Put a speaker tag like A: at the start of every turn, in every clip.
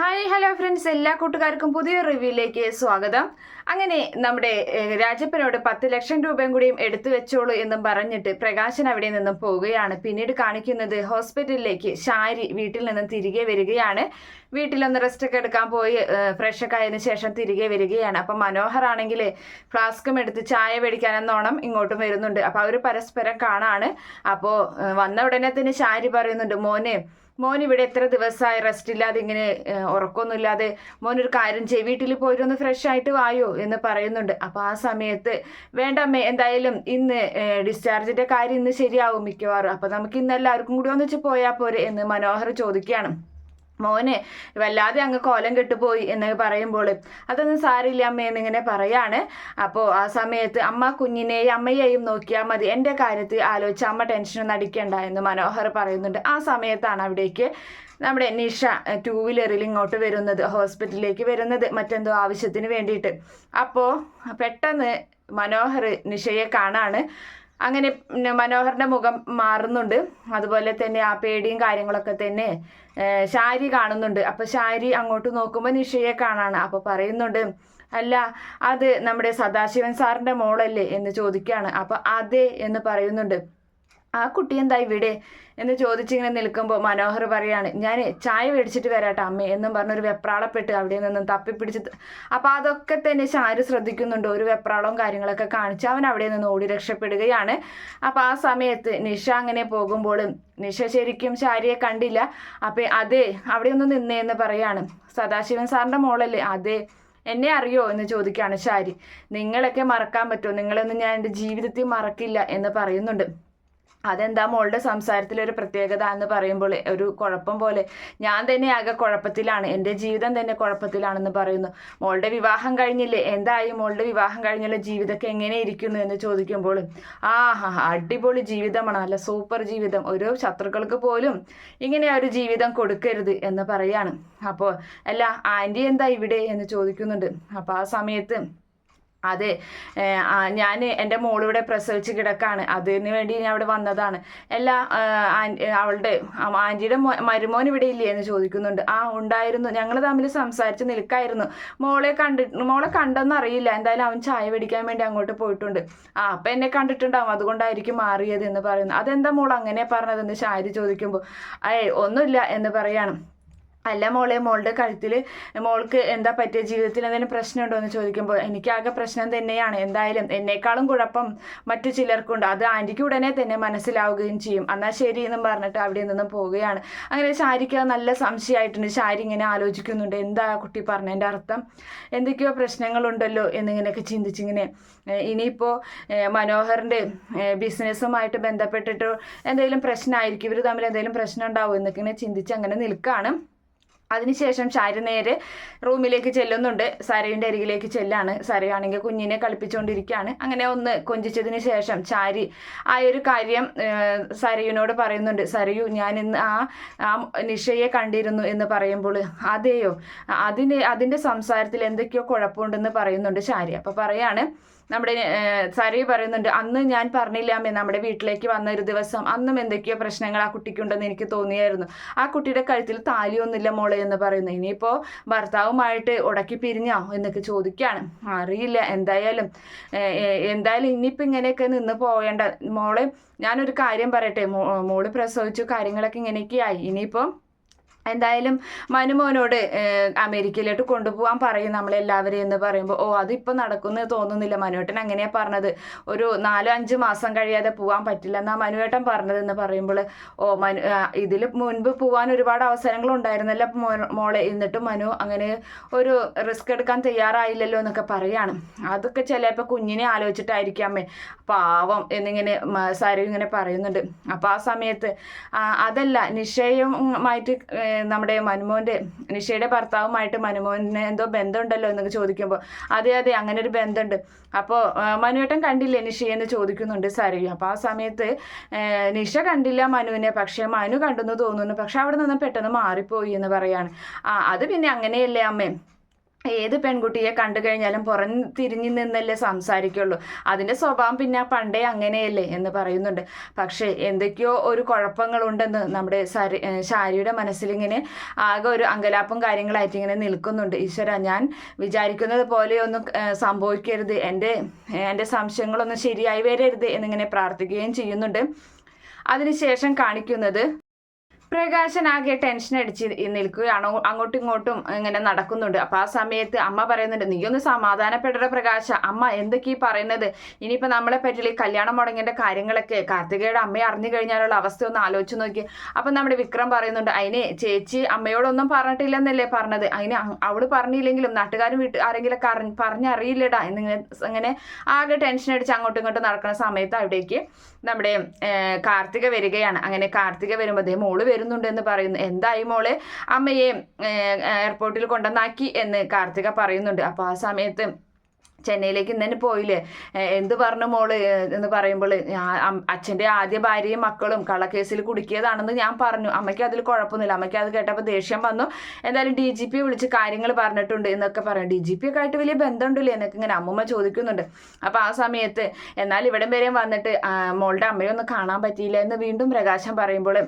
A: Hi hello friends എല്ലാ കൂട്ടുകാർക്കും പുതിയ റിവ്യൂയിലേക്ക് സ്വാഗതം. അങ്ങനെ നമ്മുടെ രാജപ്പനോട് പത്ത് ലക്ഷം രൂപയും കൂടിയും എടുത്തു വെച്ചോളൂ എന്നും പറഞ്ഞിട്ട് പ്രകാശൻ അവിടെ നിന്നും പോവുകയാണ്. പിന്നീട് കാണിക്കുന്നത് ഹോസ്പിറ്റലിലേക്ക് ഷാരി വീട്ടിൽ നിന്നും തിരികെ വരികയാണ്. വീട്ടിലൊന്ന് റെസ്റ്റ് ഒക്കെ എടുക്കാൻ പോയി ഫ്രഷ് ഒക്കെ ആയതിനു ശേഷം തിരികെ വരികയാണ്. അപ്പം മനോഹർ ആണെങ്കിൽ ഫ്ലാസ്കും എടുത്ത് ചായ മേടിക്കാനെന്നോണം ഇങ്ങോട്ടും വരുന്നുണ്ട്. അപ്പോൾ അവർ പരസ്പരം കാണാണ്. അപ്പോൾ വന്ന ഉടനെ തന്നെ ഷാരി പറയുന്നുണ്ട് മോനെ മോൻ ഇവിടെ എത്ര ദിവസമായി റെസ്റ്റ് ഇല്ലാതെ ഇങ്ങനെ ഉറക്കമൊന്നും ഉറക്കമൊന്നുമില്ലാതെ മോൻ ഒരു കാര്യം ചെയ്യും വീട്ടിൽ പോയിട്ട് ഒന്ന് ഫ്രഷ് ആയിട്ട് വായോ എന്ന് പറയുന്നുണ്ട്. അപ്പോൾ ആ സമയത്ത് വേണ്ട അമ്മേ എന്തായാലും ഇന്ന് ഡിസ്ചാർജിന്റെ കാര്യം ഇന്ന് ശരിയാവും മിക്കവാറും. അപ്പോൾ നമുക്ക് ഇന്ന് എല്ലാവർക്കും കൂടി ഒന്നിച്ച് പോയാൽ പോരെ എന്ന് മനോഹർ ചോദിക്കുകയാണ്. മോനെ വല്ലാതെ അങ്ങ് കോലം കെട്ടുപോയി എന്ന് പറയുമ്പോൾ അതൊന്നും സാരില്ല അമ്മ എന്നിങ്ങനെ പറയാണ്. അപ്പോൾ ആ സമയത്ത് അമ്മ കുഞ്ഞിനെയും അമ്മയെയും നോക്കിയാൽ മതി. എന്റെ കാര്യത്തിൽ ആലോചിച്ച് അമ്മ ടെൻഷനൊന്നും അടിക്കണ്ട എന്ന് മനോഹർ പറയുന്നുണ്ട്. ആ സമയത്താണ് അവിടേക്ക് നമ്മുടെ നിഷ ടൂ വീലറിൽ ഇങ്ങോട്ട് വരുന്നത് ഹോസ്പിറ്റലിലേക്ക് വരുന്നത് മറ്റെന്തോ ആവശ്യത്തിന് വേണ്ടിയിട്ട്. അപ്പോൾ പെട്ടെന്ന് മനോഹർ നിഷയെ കാണാണ്. അങ്ങനെ മനോഹറിന്റെ മുഖം മാറുന്നുണ്ട്. അതുപോലെ തന്നെ ആ പേടിയും കാര്യങ്ങളൊക്കെ തന്നെ ഷാരി കാണുന്നുണ്ട്. അപ്പൊ ശാരി അങ്ങോട്ട് നോക്കുമ്പോൾ നിഷയെ കാണാണ്. അപ്പൊ പറയുന്നുണ്ട് അല്ല അത് നമ്മുടെ സദാശിവൻ സാറിന്റെ മോളല്ലേ? എന്ന് ചോദിക്കുകയാണ് അപ്പൊ അതെ എന്ന് പറയുന്നുണ്ട്. ആ കുട്ടി എന്താ ഇവിടെ? എന്ന് ചോദിച്ചിങ്ങനെ നിൽക്കുമ്പോൾ മനോഹർ പറയാണ് ഞാൻ ചായ മേടിച്ചിട്ട് വരാട്ടെ അമ്മ എന്നും പറഞ്ഞൊരു വെപ്രാളപ്പെട്ട് അവിടെ നിന്നും തപ്പിപ്പിടിച്ച് അപ്പോൾ അപ്പൊ അതൊക്കെ തന്നെ ചാരു ശ്രദ്ധിക്കുന്നുണ്ട് ഒരു വെപ്രാളവും കാര്യങ്ങളൊക്കെ കാണിച്ച് അവൻ അവിടെ നിന്ന് ഓടി രക്ഷപ്പെടുകയാണ്. അപ്പോൾ ആ സമയത്ത് നിഷ അങ്ങനെ പോകുമ്പോൾ നിഷ ശരിക്കും ചാരിയെ കണ്ടില്ല. അപ്പോൾ അതെ അവിടെ ഒന്ന് നിന്നേ എന്ന് പറയാണ്. സദാശിവൻ സാറിന്റെ മോളല്ലേ അതെ എന്നെ അറിയോ? എന്ന് ചോദിക്കുകയാണ് ശാരി. നിങ്ങളൊക്കെ മറക്കാൻ പറ്റുമോ? നിങ്ങളൊന്നും ഞാൻ എന്റെ ജീവിതത്തിൽ മറക്കില്ല എന്ന് പറയുന്നുണ്ട്. അതെന്താ മോളുടെ സംസാരത്തിലൊരു പ്രത്യേകത എന്ന് പറയുമ്പോൾ ഒരു കുഴപ്പം പോലെ. ഞാൻ തന്നെ ആകെ കുഴപ്പത്തിലാണ്. എന്റെ ജീവിതം തന്നെ കുഴപ്പത്തിലാണെന്ന് പറയുന്നു. മോളുടെ വിവാഹം കഴിഞ്ഞില്ലേ? എന്തായി? മോളുടെ വിവാഹം കഴിഞ്ഞുള്ള ജീവിതമൊക്കെ എങ്ങനെ ഇരിക്കുന്നു എന്ന് ചോദിക്കുമ്പോൾ ആ ഹാ അടിപൊളി ജീവിതമാണ്. അല്ല സൂപ്പർ ജീവിതം. ഒരു ശത്രുക്കൾക്ക് പോലും ഇങ്ങനെ ഒരു ജീവിതം കൊടുക്കരുത് എന്ന് പറയാണ്. അപ്പോൾ അല്ല ആന്റി എന്താ ഇവിടെ? എന്ന് ചോദിക്കുന്നുണ്ട്. അപ്പോൾ ആ സമയത്ത് അതെ. ഞാൻ എന്റെ മോളിവിടെ പ്രസവിച്ച് കിടക്കാണ്. അതിന് വേണ്ടി ഞാൻ അവിടെ വന്നതാണ്. എല്ലാ അവളുടെ ആന്റിയുടെ മരുമോൻ ഇവിടെ ഇല്ലേ എന്ന് ചോദിക്കുന്നുണ്ട്. ആ ഉണ്ടായിരുന്നു. ഞങ്ങൾ തമ്മിൽ സംസാരിച്ച് നിൽക്കായിരുന്നു. മോളെ കണ്ടി മോളെ കണ്ടെന്ന് അറിയില്ല. എന്തായാലും അവൻ ചായ പിടിക്കാൻ വേണ്ടി അങ്ങോട്ട് പോയിട്ടുണ്ട്. ആ അപ്പം എന്നെ കണ്ടിട്ടുണ്ടാവും. അതുകൊണ്ടായിരിക്കും മാറിയത് എന്ന് പറയുന്നു. അതെന്താ മോൾ അങ്ങനെ പറഞ്ഞതെന്ന് ശാരി ചോദിക്കുമ്പോൾ ഏയ് ഒന്നുമില്ല എന്ന് പറയാണ്. അല്ല മോളെ മോളുടെ കഴുത്തിൽ മോൾക്ക് എന്താ പറ്റിയ? ജീവിതത്തിൽ എന്തെങ്കിലും പ്രശ്നമുണ്ടോ എന്ന് ചോദിക്കുമ്പോൾ എനിക്കാകെ പ്രശ്നം തന്നെയാണ്. എന്തായാലും എന്നേക്കാളും കുഴപ്പം മറ്റു ചിലർക്കുണ്ട്. അത് ആന്റിക്ക് ഉടനെ തന്നെ മനസ്സിലാവുകയും ചെയ്യും. എന്നാൽ ശരി എന്നും പറഞ്ഞിട്ട് അവിടെ നിന്നും പോവുകയാണ്. അങ്ങനെ ശാരിക്ക് നല്ല സംശയമായിട്ടുണ്ട്. ശാരി ഇങ്ങനെ ആലോചിക്കുന്നുണ്ട്. എന്താ കുട്ടി പറഞ്ഞതിന്റെ അർത്ഥം? എന്തൊക്കെയോ പ്രശ്നങ്ങളുണ്ടല്ലോ എന്നിങ്ങനെയൊക്കെ ചിന്തിച്ചിങ്ങനെ ഇനിയിപ്പോൾ മനോഹറിന്റെ ബിസിനസ്സുമായിട്ട് ബന്ധപ്പെട്ടിട്ട് എന്തെങ്കിലും പ്രശ്നമായിരിക്കും. ഇവർ തമ്മിൽ എന്തെങ്കിലും പ്രശ്നം ഉണ്ടാവും എന്നൊക്കെ ഇങ്ങനെ ചിന്തിച്ച് അങ്ങനെ നിൽക്കുകയാണ് അതിനുശേഷം ഷാരു നേരെ റൂമിലേക്ക് ചെല്ലുന്നുണ്ട്. സരയുടെ അരികിലേക്ക് ചെല്ലാണ്. സരയാണെങ്കിൽ കുഞ്ഞിനെ കളിപ്പിച്ചുകൊണ്ടിരിക്കുകയാണ് അങ്ങനെ ഒന്ന് കൊഞ്ചിച്ചതിന് ശേഷം ചാരി ആ ഒരു കാര്യം സരയുനോട് പറയുന്നുണ്ട്. സരയു ഞാൻ ഇന്ന് ആ ആ നിഷയെ കണ്ടിരുന്നു എന്ന് പറയുമ്പോൾ അതെയോ? അതിന് അതിന്റെ സംസാരത്തിൽ എന്തൊക്കെയോ കുഴപ്പമുണ്ടെന്ന് പറയുന്നുണ്ട് ചാരി അപ്പോൾ പറയാണ് നമ്മുടെ ഏഹ്, പറയുന്നുണ്ട് അന്ന് ഞാൻ പറഞ്ഞില്ല അമ്മേ നമ്മുടെ വീട്ടിലേക്ക് വന്ന ഒരു ദിവസം അന്നും എന്തൊക്കെയോ പ്രശ്നങ്ങൾ ആ കുട്ടിക്കുണ്ടെന്ന് എനിക്ക് തോന്നിയായിരുന്നു. ആ കുട്ടിയുടെ കഴുത്തിൽ താലിയൊന്നുമില്ല മോളെ എന്ന് പറയുന്നു. ഇനിയിപ്പോൾ ഭർത്താവുമായിട്ട് ഉടക്കി പിരിഞ്ഞോ എന്നൊക്കെ ചോദിക്കുകയാണ്. അറിയില്ല എന്തായാലും എന്തായാലും ഇനിയിപ്പോൾ ഇങ്ങനെയൊക്കെ നിന്ന് പോകേണ്ട മോളെ ഞാനൊരു കാര്യം പറയട്ടെ. മോൾ പ്രസവിച്ചു കാര്യങ്ങളൊക്കെ ഇങ്ങനെയൊക്കെയായി. ഇനിയിപ്പോൾ എന്തായാലും മനുമോനോട് അമേരിക്കയിലോട്ട് കൊണ്ടുപോകാൻ പറയും നമ്മളെല്ലാവരെയും എന്ന് പറയുമ്പോൾ ഓ അതിപ്പോൾ നടക്കുമെന്ന് തോന്നുന്നില്ല മനുവേട്ടൻ അങ്ങനെയാണ് പറഞ്ഞത്. ഒരു നാലോ അഞ്ച് മാസം കഴിയാതെ പോകാൻ പറ്റില്ല എന്നാ മനുവേട്ടൻ പറഞ്ഞതെന്ന് പറയുമ്പോൾ ഓ മനു ഇതിൽ മുൻപ് പോകാൻ ഒരുപാട് അവസരങ്ങൾ ഉണ്ടായിരുന്നല്ലോ മോളെ. എന്നിട്ടും മനു അങ്ങനെ ഒരു റിസ്ക് എടുക്കാൻ തയ്യാറായില്ലല്ലോ എന്നൊക്കെ പറയാണ്. അതൊക്കെ ചിലപ്പോൾ കുഞ്ഞിനെ ആലോചിച്ചിട്ടായിരിക്കാമേ. പാവം എന്നിങ്ങനെ സാരി ഇങ്ങനെ പറയുന്നുണ്ട്. അപ്പോൾ ആ സമയത്ത് അതല്ല നിഷയുമായിട്ട് ഏഹ്, നമ്മുടെ മനുമോന്റെ നിഷയുടെ ഭർത്താവുമായിട്ട് മനുമോഹന് എന്തോ ബന്ധമുണ്ടല്ലോ എന്നൊക്കെ ചോദിക്കുമ്പോൾ അതെ അതെ അങ്ങനെ ഒരു ബന്ധമുണ്ട് അപ്പോൾ മനുവേട്ടൻ കണ്ടില്ലേ നിഷയെന്ന് ചോദിക്കുന്നുണ്ട് സാരി അപ്പോൾ ആ സമയത്ത് നിഷ കണ്ടില്ല മനുവിനെ പക്ഷേ മനു കണ്ടെന്ന് തോന്നുന്നു. പക്ഷെ അവിടെ നിന്ന് പെട്ടെന്ന് മാറിപ്പോയി എന്ന് പറയാണ്. ആ അത് പിന്നെ അങ്ങനെയല്ലേ അമ്മേ? ഏത് പെൺകുട്ടിയെ കണ്ടു കഴിഞ്ഞാലും പുറം തിരിഞ്ഞു നിന്നല്ലേ സംസാരിക്കുള്ളൂ. അതിന്റെ സ്വഭാവം പിന്നെ പണ്ടേ അങ്ങനെയല്ലേ എന്ന് പറയുന്നുണ്ട്. പക്ഷേ എന്തൊക്കെയോ ഒരു കുഴപ്പങ്ങളുണ്ടെന്ന് നമ്മുടെ സാരി ശാരിയുടെ മനസ്സിലിങ്ങനെ ആകെ ഒരു അങ്കലാപ്പും കാര്യങ്ങളായിട്ട് ഇങ്ങനെ നിൽക്കുന്നുണ്ട്. ഈശ്വര ഞാൻ വിചാരിക്കുന്നത് പോലെയൊന്നും സംഭവിക്കരുത്. എന്റെ എന്റെ സംശയങ്ങളൊന്നും ശരിയായി വരരുത് എന്നിങ്ങനെ പ്രാർത്ഥിക്കുകയും ചെയ്യുന്നുണ്ട്. അതിനുശേഷം കാണിക്കുന്നത് പ്രകാശൻ ആകെ ടെൻഷൻ അടിച്ച് നിൽക്കുകയാണ്. അങ്ങോട്ടും ഇങ്ങോട്ടും ഇങ്ങനെ നടക്കുന്നുണ്ട്. അപ്പൊ ആ സമയത്ത് അമ്മ പറയുന്നുണ്ട് നീ ഒന്ന് സമാധാനപ്പെടുന്ന പ്രകാശ. അമ്മ എന്തൊക്കെയാ പറയുന്നത്? ഇനിയിപ്പോ നമ്മളെ പറ്റില്ല ഈ കല്യാണം മുടങ്ങേണ്ട കാര്യങ്ങളൊക്കെ കാർത്തികയുടെ അമ്മയെ അറിഞ്ഞു കഴിഞ്ഞാലുള്ള അവസ്ഥ ഒന്ന് ആലോചിച്ച് നോക്കി അപ്പൊ നമ്മുടെ വിക്രം പറയുന്നുണ്ട് അതിന് ചേച്ചി അമ്മയോടൊന്നും പറഞ്ഞിട്ടില്ലെന്നല്ലേ പറഞ്ഞത്. അതിന് അവൾ പറഞ്ഞില്ലെങ്കിലും നാട്ടുകാരും വീട്ട് ആരെങ്കിലൊക്കെ അറിഞ്ഞ് പറഞ്ഞറിയില്ലടാ. എന്നിങ്ങനെ അങ്ങനെ ആകെ ടെൻഷൻ അടിച്ച് അങ്ങോട്ടും ഇങ്ങോട്ടും നടക്കുന്ന സമയത്ത് അവിടേക്ക് നമ്മുടെ കാർത്തിക വരികയാണ്. അങ്ങനെ കാർത്തിക വരുമ്പോൾ മോൾ വരുന്നുണ്ട് എന്ന് പറയുന്നു. എന്തായി മോളെ? അമ്മയെ എയർപോർട്ടിൽ കൊണ്ടുവന്നാക്കി എന്ന് കാർത്തിക പറയുന്നുണ്ട്. അപ്പോൾ ആ സമയത്ത് ചെന്നൈയിലേക്ക് ഇന്നെ പോയില്ലേ? എന്ത് പറഞ്ഞു മോൾ? എന്ന് പറയുമ്പോൾ അച്ഛന്റെ ആദ്യ ഭാര്യയും മക്കളും കള്ളക്കേസിൽ കുടുക്കിയതാണെന്ന് ഞാൻ പറഞ്ഞു. അമ്മയ്ക്ക് അതിൽ കുഴപ്പമൊന്നുമില്ല. അമ്മയ്ക്ക് അത് കേട്ടപ്പോൾ ദേഷ്യം വന്നു. എന്തായാലും ഡി ജി പി വിളിച്ച് കാര്യങ്ങൾ പറഞ്ഞിട്ടുണ്ട് എന്നൊക്കെ പറയും. ഡി ജി പി ഒക്കെ ആയിട്ട് വലിയ ബന്ധമുണ്ടല്ലേ എന്നൊക്കെ ഇങ്ങനെ അമ്മമ്മ ചോദിക്കുന്നുണ്ട്. അപ്പോൾ ആ സമയത്ത് എന്നാൽ ഇവിടം വരെയും വന്നിട്ട് മോളുടെ അമ്മയൊന്നും കാണാൻ പറ്റിയില്ല എന്ന് വീണ്ടും പ്രകാശം പറയുമ്പോൾ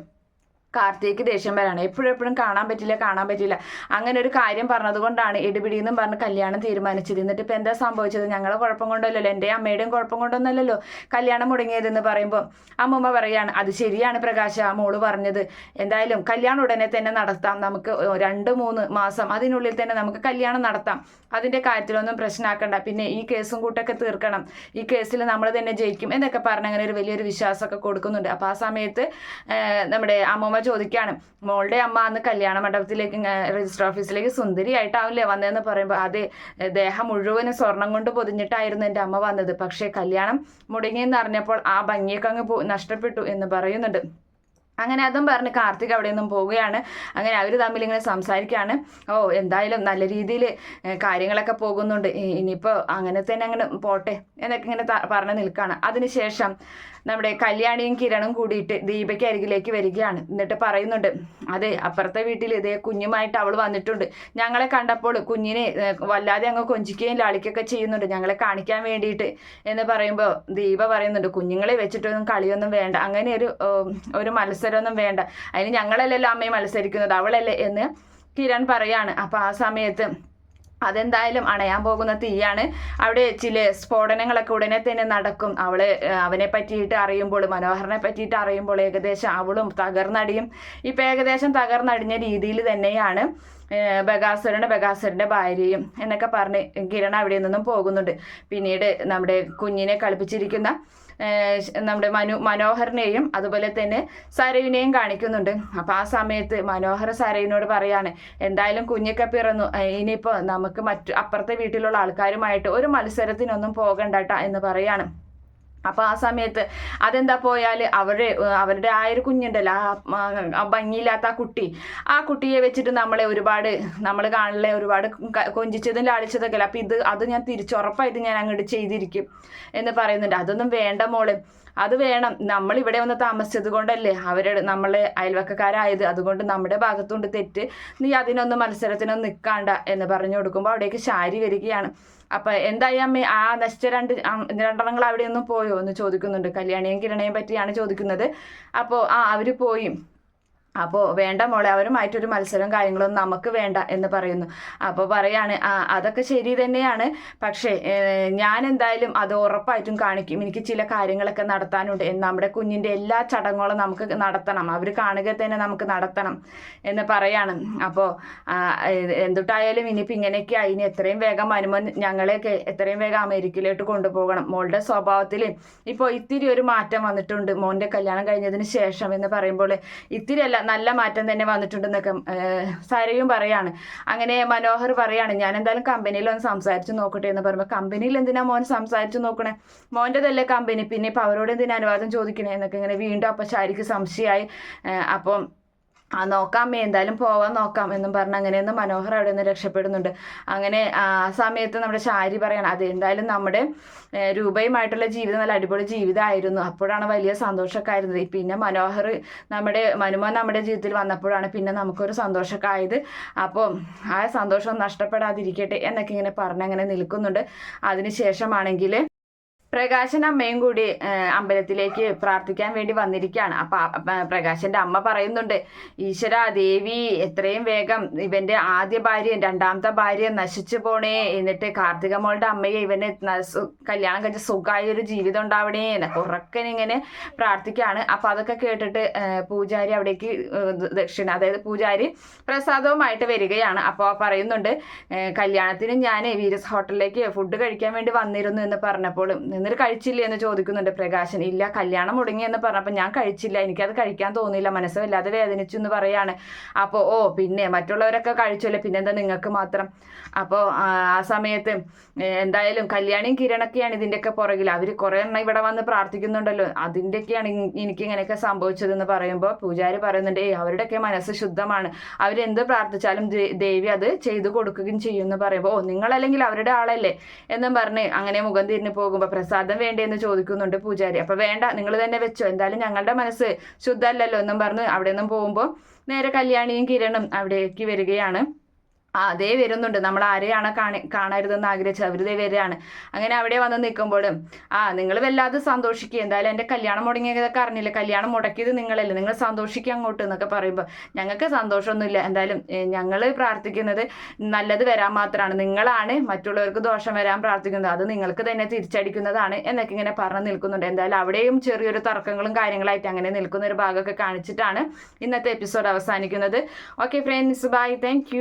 A: കാർത്തിക് ദേഷ്യം വരാണ്. എപ്പോഴും എപ്പോഴും കാണാൻ പറ്റില്ല കാണാൻ പറ്റില്ല. അങ്ങനെ ഒരു കാര്യം പറഞ്ഞതുകൊണ്ടാണ് എന്നും പറഞ്ഞ് കല്യാണം തീരുമാനിച്ചത്. എന്നിട്ട് ഇപ്പം എന്താ സംഭവിച്ചത്? ഞങ്ങളെ കുഴപ്പം കൊണ്ടല്ലോ എന്റെ അമ്മയുടെയും കുഴപ്പം കൊണ്ടൊന്നല്ലല്ലോ കല്യാണം മുടങ്ങിയതെന്ന് പറയുമ്പോൾ. അമ്മൂമ്മ പറയാണ് അത് ശരിയാണ് പ്രകാശ ആ മോൾ പറഞ്ഞത്. എന്തായാലും കല്യാണം ഉടനെ തന്നെ നടത്താം. നമുക്ക് രണ്ട് മൂന്ന് മാസം അതിനുള്ളിൽ തന്നെ നമുക്ക് കല്യാണം നടത്താം. അതിന്റെ കാര്യത്തിലൊന്നും പ്രശ്നമാക്കണ്ട. പിന്നെ ഈ കേസും കൂട്ടൊക്കെ തീർക്കണം. ഈ കേസിൽ നമ്മൾ തന്നെ ജയിക്കും. എന്നൊക്കെ പറഞ്ഞ് അങ്ങനെ ഒരു വലിയൊരു വിശ്വാസമൊക്കെ കൊടുക്കുന്നുണ്ട്. അപ്പോൾ ആ സമയത്ത് നമ്മുടെ അമ്മൂമ്മ ചോദിക്കുകയാണ്. മോളുടെ അമ്മ അന്ന് കല്യാണ മണ്ഡപത്തിലേക്ക് രജിസ്റ്റർ ഓഫീസിലേക്ക് സുന്ദരിയായിട്ടാവില്ലേ വന്നതെന്ന് പറയുമ്പോൾ അതെ ദേഹം മുഴുവനും സ്വർണം കൊണ്ട് പൊതിഞ്ഞിട്ടായിരുന്നു എന്റെ അമ്മ വന്നത്. പക്ഷേ കല്യാണം മുടങ്ങിയെന്ന് അറിഞ്ഞപ്പോൾ ആ ഭംഗിയൊക്കെ അങ്ങ് നഷ്ടപ്പെട്ടു എന്ന് പറയുന്നുണ്ട്. അങ്ങനെ അതും പറഞ്ഞ് കാർത്തിക് അവിടെ നിന്നും പോവുകയാണ്. അങ്ങനെ അവർ തമ്മിൽ ഇങ്ങനെ സംസാരിക്കുകയാണ്. ഓ എന്തായാലും നല്ല രീതിയിൽ കാര്യങ്ങളൊക്കെ പോകുന്നുണ്ട്. ഇനിയിപ്പോൾ അങ്ങനെ തന്നെ അങ്ങനെ പോട്ടെ എന്നൊക്കെ ഇങ്ങനെ പറഞ്ഞ് നിൽക്കുകയാണ്. അതിനുശേഷം നമ്മുടെ കല്യാണിയും കിരണും കൂടിയിട്ട് ദീപയ്ക്ക് അരികിലേക്ക് വരികയാണ്. എന്നിട്ട് പറയുന്നുണ്ട് അതെ അപ്പുറത്തെ വീട്ടിൽ ഇതേ കുഞ്ഞുമായിട്ട് അവൾ വന്നിട്ടുണ്ട്. ഞങ്ങളെ കണ്ടപ്പോൾ കുഞ്ഞിനെ വല്ലാതെ അങ്ങ് കൊഞ്ചിക്കുകയും ലാളിക്കുകയൊക്കെ ചെയ്യുന്നുണ്ട്. ഞങ്ങളെ കാണിക്കാൻ വേണ്ടിയിട്ട്. എന്ന് പറയുമ്പോൾ ദീപ പറയുന്നുണ്ട് കുഞ്ഞുങ്ങളെ വെച്ചിട്ടൊന്നും കളിയൊന്നും വേണ്ട. അങ്ങനെ ഒരു ഒരു മത്സരമൊന്നും വേണ്ട. അതിന് ഞങ്ങളല്ലല്ലോ അമ്മയെ മത്സരിക്കുന്നത് അവളല്ലേ? എന്ന് കിരൺ പറയാണ്. അപ്പോൾ ആ സമയത്ത് അതെന്തായാലും അണയാൻ പോകുന്ന തീയാണ്. അവിടെ ചില സ്ഫോടനങ്ങളൊക്കെ ഉടനെ തന്നെ നടക്കും. അവൾ അവനെ പറ്റിയിട്ട് അറിയുമ്പോൾ മനോഹരനെ പറ്റിയിട്ട് അറിയുമ്പോൾ ഏകദേശം അവളും തകർന്നടിയും. ഇപ്പം ഏകദേശം തകർന്നടിഞ്ഞ രീതിയിൽ തന്നെയാണ് ബഗാസുരന്റെ ബഗാസുരന്റെ ഭാര്യയും എന്നൊക്കെ പറഞ്ഞ് കിരൺ അവിടെ നിന്നും പോകുന്നുണ്ട്. പിന്നീട് നമ്മുടെ കുഞ്ഞിനെ കളിപ്പിച്ചിരിക്കുന്ന നമ്മുടെ മനു മനോഹറിനെയും അതുപോലെ തന്നെ സരയുനെയും കാണിക്കുന്നുണ്ട്. അപ്പോൾ ആ സമയത്ത് മനോഹർ സരയുനോട് പറയാണ് എന്തായാലും കുഞ്ഞൊക്കെ പിറന്നു. ഇനിയിപ്പോൾ നമുക്ക് മറ്റു അപ്പുറത്തെ വീട്ടിലുള്ള ആൾക്കാരുമായിട്ട് ഒരു മത്സരത്തിനൊന്നും പോകണ്ടട്ട എന്ന് പറയാണ്. അപ്പോൾ ആ സമയത്ത് അതെന്താ പോയാൽ അവരുടെ അവരുടെ ആ ഒരു കുഞ്ഞുണ്ടല്ലോ ആ ഭംഗിയില്ലാത്ത ആ കുട്ടി. ആ കുട്ടിയെ വെച്ചിട്ട് നമ്മളെ ഒരുപാട് നമ്മൾ കാണലെ ഒരുപാട് കൊഞ്ചിച്ചതും ലാളിച്ചതൊക്കെ അല്ല? അപ്പം ഇത് അത് ഞാൻ തിരിച്ചുറപ്പായിട്ട് ഞാൻ അങ്ങോട്ട് ചെയ്തിരിക്കും എന്ന് പറയുന്നുണ്ട്. അതൊന്നും വേണ്ട മോൾ. അത് വേണം. നമ്മൾ ഇവിടെ വന്ന് താമസിച്ചത് കൊണ്ടല്ലേ അവരുടെ നമ്മളെ അയൽവക്കക്കാരായത്. അതുകൊണ്ട് നമ്മുടെ ഭാഗത്തുകൊണ്ട് തെറ്റ്. നീ അതിനൊന്നും മത്സരത്തിനൊന്നും നിൽക്കാണ്ട എന്ന് പറഞ്ഞു കൊടുക്കുമ്പോൾ അവിടേക്ക് ശാരി വരികയാണ്. അപ്പൊ എന്തായി അമ്മ? ആ നശിച്ച രണ്ട് രണ്ടെണ്ണങ്ങൾ അവിടെ ഒന്നും പോയോ? എന്ന് ചോദിക്കുന്നുണ്ട്. കല്യാണിയും കിരണയും പറ്റിയാണ് ചോദിക്കുന്നത്. അപ്പോൾ ആ അവർ പോയി. അപ്പോൾ വേണ്ട മോളെ അവരുമായിട്ടൊരു മത്സരം കാര്യങ്ങളൊന്നും നമുക്ക് വേണ്ട എന്ന് പറയുന്നു. അപ്പോൾ പറയാണ് ആ അതൊക്കെ ശരി തന്നെയാണ്. പക്ഷേ ഞാൻ എന്തായാലും അത് ഉറപ്പായിട്ടും കാണിക്കും. എനിക്ക് ചില കാര്യങ്ങളൊക്കെ നടത്താനുണ്ട്. നമ്മുടെ കുഞ്ഞിന്റെ എല്ലാ ചടങ്ങുകളും നമുക്ക് നടത്തണം. അവർ കാണുക തന്നെ നമുക്ക് നടത്തണം. എന്ന് പറയാണ്. അപ്പോൾ എന്തുട്ടായാലും ഇനിയിപ്പോൾ ഇങ്ങനെയൊക്കെ അതിന് എത്രയും വേഗം അനുമൻ ഞങ്ങളെയൊക്കെ എത്രയും വേഗം അമേരിക്കയിലോട്ട് കൊണ്ടുപോകണം. മോളുടെ സ്വഭാവത്തിൽ ഇപ്പോൾ ഇത്തിരി ഒരു മാറ്റം വന്നിട്ടുണ്ട്. മോന്റെ കല്യാണം കഴിഞ്ഞതിന് ശേഷം എന്ന് പറയുമ്പോൾ ഇത്തിരി അല്ല നല്ല മാറ്റം തന്നെ വന്നിട്ടുണ്ടെന്നൊക്കെ സരയും പറയാണ്. അങ്ങനെ മനോഹർ പറയാണ് ഞാൻ എന്തായാലും കമ്പനിയിൽ ഒന്ന് സംസാരിച്ചു നോക്കട്ടെ എന്ന് പറയുമ്പോൾ കമ്പനിയിൽ എന്തിനാ മോൻ സംസാരിച്ചു നോക്കണേ? മോന്റെതല്ലേ കമ്പനി? പിന്നെ ഇപ്പം അവരോട് എന്തിനാ അനുവാദം ചോദിക്കണേ? എന്നൊക്കെ ഇങ്ങനെ വീണ്ടും അപ്പം ശാരിക്ക് സംശയമായി. അപ്പം ആ നോക്കാം എന്തായാലും പോവാൻ നോക്കാം എന്നും പറഞ്ഞ് അങ്ങനെയൊന്ന് മനോഹർ അവിടെ നിന്ന് രക്ഷപ്പെടുന്നുണ്ട്. അങ്ങനെ ആ സമയത്ത് നമ്മുടെ ശാരി പറയണം അത് എന്തായാലും നമ്മുടെ രൂപയുമായിട്ടുള്ള ജീവിതം നല്ല അടിപൊളി ജീവിതമായിരുന്നു. അപ്പോഴാണ് വലിയ സന്തോഷമൊക്കെ ആയിരുന്നത് പിന്നെ മനോഹർ നമ്മുടെ മനുമോൻ നമ്മുടെ ജീവിതത്തിൽ വന്നപ്പോഴാണ് പിന്നെ നമുക്കൊരു സന്തോഷമൊക്കെ ആയത് അപ്പോൾ ആ സന്തോഷം നഷ്ടപ്പെടാതിരിക്കട്ടെ എന്നൊക്കെ ഇങ്ങനെ പറഞ്ഞ് അങ്ങനെ നിൽക്കുന്നുണ്ട്. അതിനുശേഷമാണെങ്കിൽ പ്രകാശൻ അമ്മയും കൂടി അമ്പലത്തിലേക്ക് പ്രാർത്ഥിക്കാൻ വേണ്ടി വന്നിരിക്കുകയാണ്. അപ്പൊ പ്രകാശന്റെ അമ്മ പറയുന്നുണ്ട് ഈശ്വര ദേവി എത്രയും വേഗം ഇവന്റെ ആദ്യ ഭാര്യ രണ്ടാമത്തെ ഭാര്യ നശിച്ചു പോണേ. എന്നിട്ട് കാർത്തിക മോളുടെ അമ്മയെ ഇവന് കല്യാണം കഴിച്ച സുഖമായ ഒരു ജീവിതം ഉണ്ടാവണേ എന്നൊക്കെ ഉറക്കൻ ഇങ്ങനെ പ്രാർത്ഥിക്കുകയാണ്. അപ്പൊ അതൊക്കെ കേട്ടിട്ട് പൂജാരി അവിടേക്ക് ദക്ഷിണ അതായത് പൂജാരി പ്രസാദവുമായിട്ട് വരികയാണ്. അപ്പോൾ പറയുന്നുണ്ട് കല്യാണത്തിന് ഞാൻ വീരസ് ഹോട്ടലിലേക്ക് ഫുഡ് കഴിക്കാൻ വേണ്ടി വന്നിരുന്നു എന്ന് പറഞ്ഞപ്പോൾ എന്നിട്ട് കഴിച്ചില്ലേ എന്ന് ചോദിക്കുന്നുണ്ട് പ്രകാശൻ. ഇല്ല കല്യാണം മുടങ്ങി എന്ന് പറഞ്ഞപ്പോൾ ഞാൻ കഴിച്ചില്ല. എനിക്കത് കഴിക്കാൻ തോന്നിയില്ല. മനസ്സ് വേദനിച്ചു എന്ന് പറയാണ്. അപ്പോൾ ഓ പിന്നെ മറ്റുള്ളവരൊക്കെ കഴിച്ചല്ലേ? പിന്നെന്താ നിങ്ങൾക്ക് മാത്രം? അപ്പോൾ ആ സമയത്ത് എന്തായാലും കല്യാണിയും കിരണൊക്കെയാണ് ഇതിന്റെയൊക്കെ പുറകിൽ. അവർ കുറേ എണ്ണം ഇവിടെ വന്ന് പ്രാർത്ഥിക്കുന്നുണ്ടല്ലോ. അതിന്റെയൊക്കെയാണ് എനിക്ക് ഇങ്ങനെയൊക്കെ സംഭവിച്ചതെന്ന് പറയുമ്പോൾ പൂജാരി പറയുന്നുണ്ട് ഏയ് അവരുടെയൊക്കെ മനസ്സ് ശുദ്ധമാണ്. അവരെന്ത് പ്രാർത്ഥിച്ചാലും ദേവി അത് ചെയ്തു കൊടുക്കുകയും ചെയ്യുമെന്ന് പറയുമ്പോൾ ഓ നിങ്ങളല്ലെങ്കിൽ അവരുടെ ആളല്ലേ? എന്നും പറഞ്ഞ് അങ്ങനെ മുഖം തിരിഞ്ഞു പോകുമ്പോൾ പ്രസാദം വേണ്ടേ എന്ന് ചോദിക്കുന്നുണ്ട് പൂജാരി. അപ്പൊ വേണ്ട നിങ്ങൾ തന്നെ വെച്ചോ. എന്തായാലും ഞങ്ങളുടെ മനസ്സ് ശുദ്ധമല്ലല്ലോ എന്നും പറഞ്ഞ് അവിടെ നിന്നും പോകുമ്പോൾ നേരെ കല്യാണിയും കിരണും അവിടേക്ക് വരികയാണ്. ആ അതേ വരുന്നുണ്ട്. നമ്മൾ ആരെയാണ് കാണി കാണരുതെന്ന് ആഗ്രഹിച്ചത്? അവരുതേ വരെയാണ് അങ്ങനെ അവിടെ വന്ന് നിൽക്കുമ്പോഴും ആ നിങ്ങൾ വല്ലാതെ സന്തോഷിക്കുക എന്തായാലും എന്റെ കല്യാണം മുടങ്ങിയതൊക്കെ അറിഞ്ഞില്ല? കല്യാണം മുടക്കിയത് നിങ്ങളല്ലേ. നിങ്ങൾ സന്തോഷിക്കുക അങ്ങോട്ട് എന്നൊക്കെ പറയുമ്പോൾ ഞങ്ങൾക്ക് സന്തോഷമൊന്നുമില്ല. എന്തായാലും ഞങ്ങൾ പ്രാർത്ഥിക്കുന്നത് നല്ലത് വരാൻ മാത്രമാണ്. നിങ്ങളാണ് മറ്റുള്ളവർക്ക് ദോഷം വരാൻ പ്രാർത്ഥിക്കുന്നത്. അത് നിങ്ങൾക്ക് തന്നെ തിരിച്ചടിക്കുന്നതാണ് എന്നൊക്കെ ഇങ്ങനെ പറഞ്ഞു നിൽക്കുന്നുണ്ട്. എന്തായാലും അവിടെയും ചെറിയൊരു തർക്കങ്ങളും കാര്യങ്ങളായിട്ട് അങ്ങനെ നിൽക്കുന്ന ഒരു ഭാഗമൊക്കെ കാണിച്ചിട്ടാണ് ഇന്നത്തെ എപ്പിസോഡ് അവസാനിക്കുന്നത്. Okay friends. ബൈ. താങ്ക്